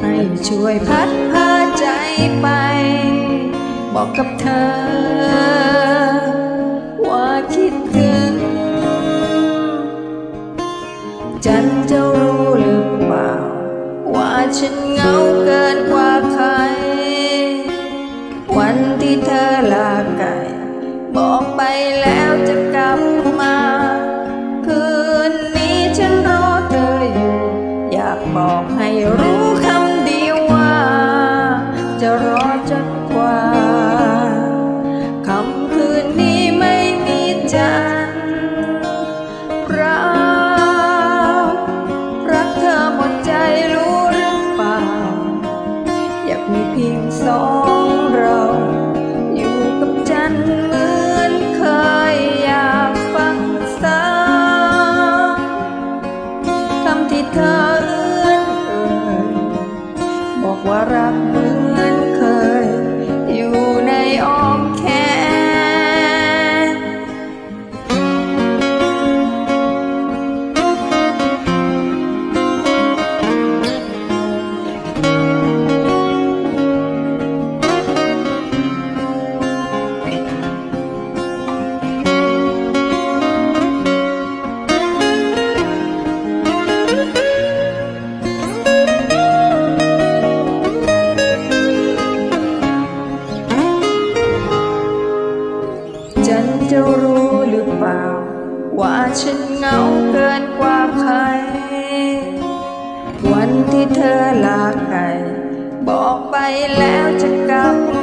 ให้ช่วยพัดพาใจไป บอกกับเธอ ว่าคิดถึง จันจะรู้หรือเปล่า ว่าฉันเหงาเกินกว่าใคร วันที่เธอลาไกลบอกไปแล้วจะกลับมา คืนนี้ฉันรอเธออยู่ อยากบอกให้รู้คำ จันจะรู้หรือเปล่า ว่าฉันเหงาเกินกว่าใคร วันที่เธอลาไกลบอกไปแล้วจะกลับ